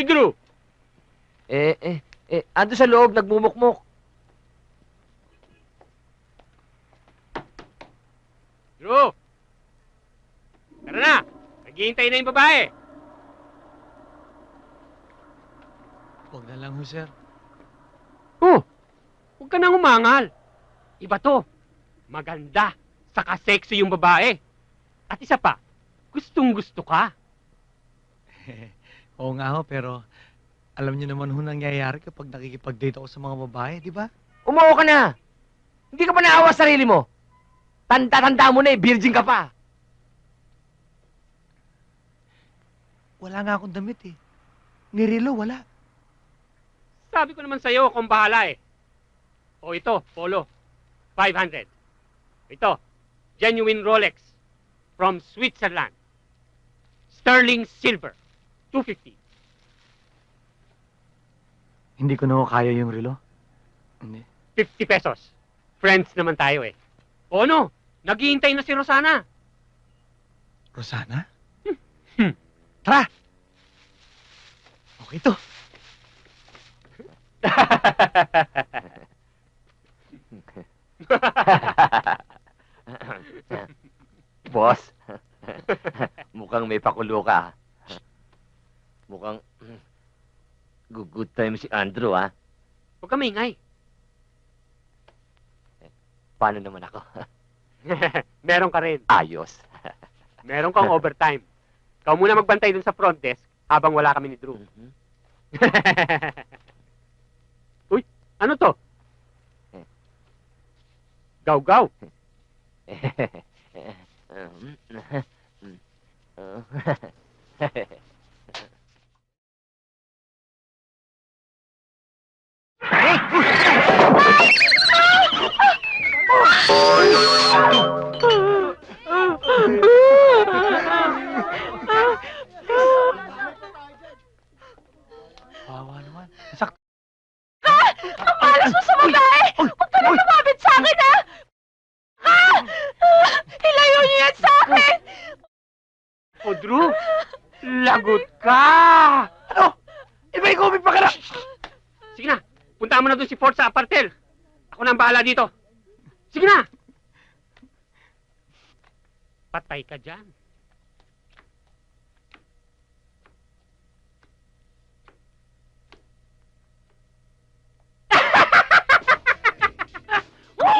Si Drew. Eh, eh, eh, ando sa loob, nagmumukmok. Drew! Tara na! Naghihintay na yung babae. Huwag na lang ho, sir. Oh, huwag ka nang umangal. Iba to. Maganda. Saka sexy yung babae. At isa pa, gustong gusto ka. Oo nga ho, pero alam niyo naman ho nangyayari kapag nakikipag-date ako sa mga babae, di ba? Umuo ka na. Hindi ka pa naawa sa sarili mo. Tanda-tanda mo na eh, virgin ka pa. Wala nga akong damit eh. Nirilo, wala. Sabi ko naman sa'yo, akong bahala eh. O ito, polo. 500. Ito, genuine Rolex from Switzerland. Sterling silver. 250. Hindi ko na ho kaya yung relo. Hindi. 50 pesos. Friends naman tayo eh. O ano? Naghihintay na si Rosana. Rosana? Hmm. Tara! Okay to. Boss, mukhang may pakulo ka. Mukhang good, good time si Andrew, ha? Huwag ka maingay. Paano naman ako? Meron ka rin. Ayos. Meron kang overtime. Ikaw muna magbantay dun sa front desk habang wala kami ni Drew. Mhm. Uy, ano to? Gaw-gaw. Wawa naman. Sak Ang malas mo sa babae! Huwag ka na lumapit sa akin, ha! Ha? Ilayo niyo yan sa akin! O Drew, lagot ka! ano? Iba ikaw, pa ka na! Sige na, punta mo na doon si Ford sa apartel. Ako na ang bahala dito. Sige na! Patay ka dyan.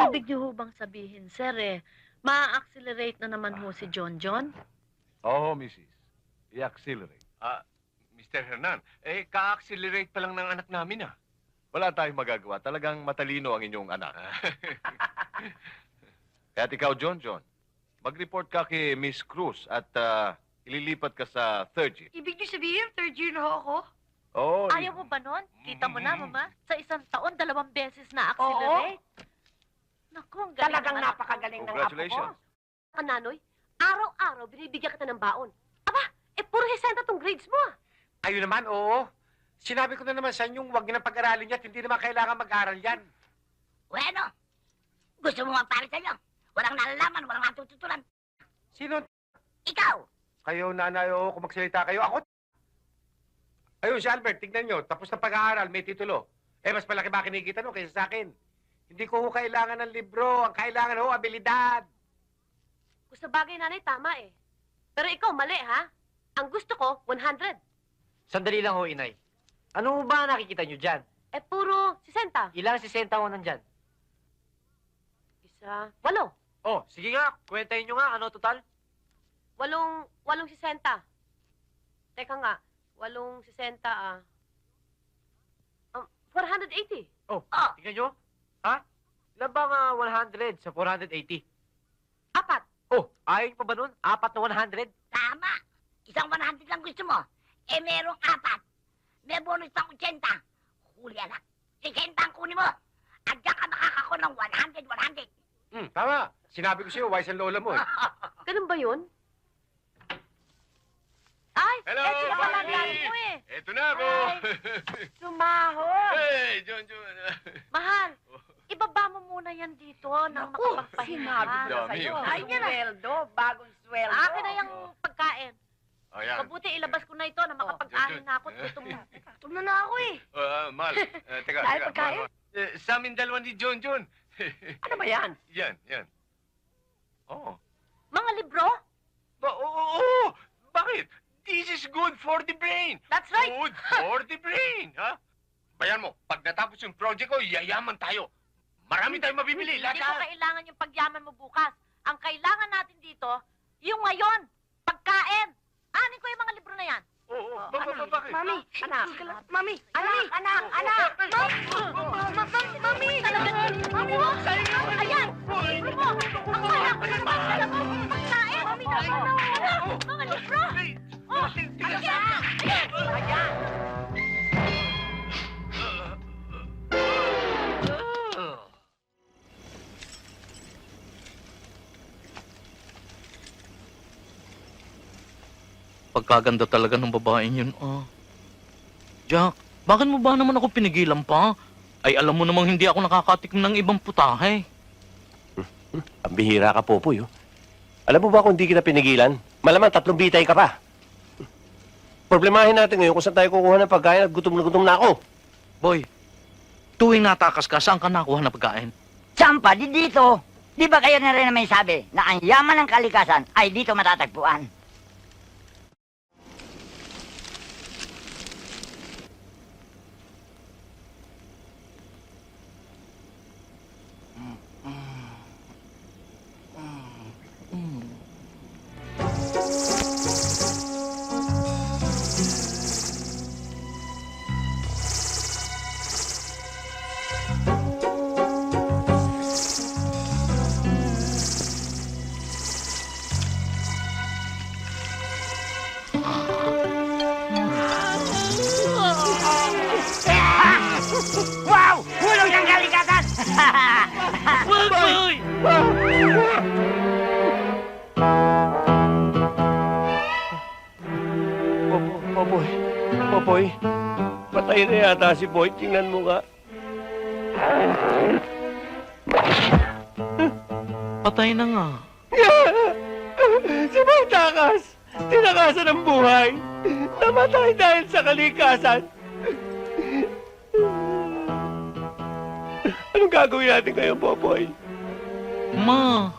Ang ibig niyo ho bang sabihin, sir, eh, ma-accelerate na naman ho si John John? Oo, Mrs. I-accelerate. Ah, Mr. Hernan, eh, ka-accelerate pa lang ng anak namin, ah. Wala tayong magagawa. Talagang matalino ang inyong anak. Kaya't ikaw, John John, mag-report ka kay Miss Cruz at ah, ililipat ka sa third year. Ibig niyo sabihin, third year na ho ako? Oo. Ayaw mo ba nun? Kita mo na, mama? Sa isang taon, dalawang beses na accelerate. Naku, ang galing Talagang ng anak ko. napakagaling ng apo ko. Congratulations. Kananoy, araw-araw binibigyan kita ng baon. Aba, eh puro hisenta tong grades mo ah. Ayun naman, oo. Sinabi ko na naman sa inyong huwag niyo nang pag-aralin yan at hindi naman kailangan mag-aral yan. Bueno, gusto mo magpare sa'yo? Walang nalalaman, walang matututulan. Sino? Ikaw! Kayo, nanay, oo, kung magsalita kayo. Ako, Ayun, si Albert, tignan nyo. Tapos na pag-aaral, may titulo. Eh, mas malaki ba kinikita no kaysa sa akin? Hindi ko ho kailangan ng libro. Ang kailangan ho, abilidad. Sa bagay nanay, tama eh. Pero ikaw, mali ha? Ang gusto ko, 100. Sandali lang ho, inay. Ano ba nakikita nyo dyan? Eh puro 60. Ilang sisenta ho nandyan? Isa, walo. Oh, sige nga, kwentahin nyo nga, ano total? Walong, walong 60. Teka nga, walong 60 ah. Um, 480. Oh, Oh. tingnan nyo. Ha? Ilan ba nga 100 sa 480? Apat. Oh, ayaw pa ba nun? Apat na 100? Tama! Isang 100 lang gusto mo. Eh, merong apat. May bonus pang 80. Huli anak. 60 ang kunin mo. At diyan ka makakako ng 100, 100. Hmm, tama. Sinabi ko sa'yo, wise ang lola mo eh. Ganun ba yun? Ay, Hello, eto na pala gamit mo eh. Eto na ako. Sumahod. hey, John John. Mahal, ibaba mo muna yan dito nang makapagpahinga. sinabi ko na sa'yo. Ay, yan na. Sweldo, bagong sweldo. Akin na yung pagkain. Ayan. Mabuti ilabas ko na ito na makapag-ahin na ako. Gutom na. Gutom na na ako eh. Uh, Mal, eh, teka, Dahil teka. pagkain? Mal, Mal. Eh, sa amin dalawa ni John John. Ano ba yan? yan, yan. Oh. Mga libro? Ba, oo, oo, oo. Bakit? This is good for the brain. That's right. Good for the brain, ha? Bayan mo, pag natapos yung project ko, yayaman tayo. Marami tayong mabibili. Hindi ko kailangan yung pagyaman mo bukas. Ang kailangan natin dito, yung ngayon. Pagkain. Anin ko yung mga libro na yan. Oo, oo. Ba, ba, ba, bakit? Mami, Anak. Mami, anak, anak, anak. Mami, mami, mami, mo. Ayan! Libro mo! Ang kaya ko naman mo! Pagkain! Mami, Mga libro! Oh! Ayan! Pagkaganda talaga ng babaeng yun, ah. Jack, bakit mo ba naman ako pinigilan pa? Ay, alam mo namang hindi ako nakakatikim ng ibang putahe. Ang bihira ka, Popoy. Oh. Alam mo ba kung hindi kita pinigilan? Malamang tatlong bitay ka pa. Problemahin natin ngayon kung saan tayo kukuha ng pagkain at gutom na gutom na ako. Boy, tuwing natakas ka, saan ka nakuha na pagkain? Sampa, di dito. Di ba kayo na rin naman sabi na ang yaman ng kalikasan ay dito matatagpuan? Patay na yata si Boy. Tingnan mo nga. Patay na nga. si Boy takas! Tinakasan ng buhay! Namatay dahil sa kalikasan! Anong gagawin natin ngayon, Popoy? Ma,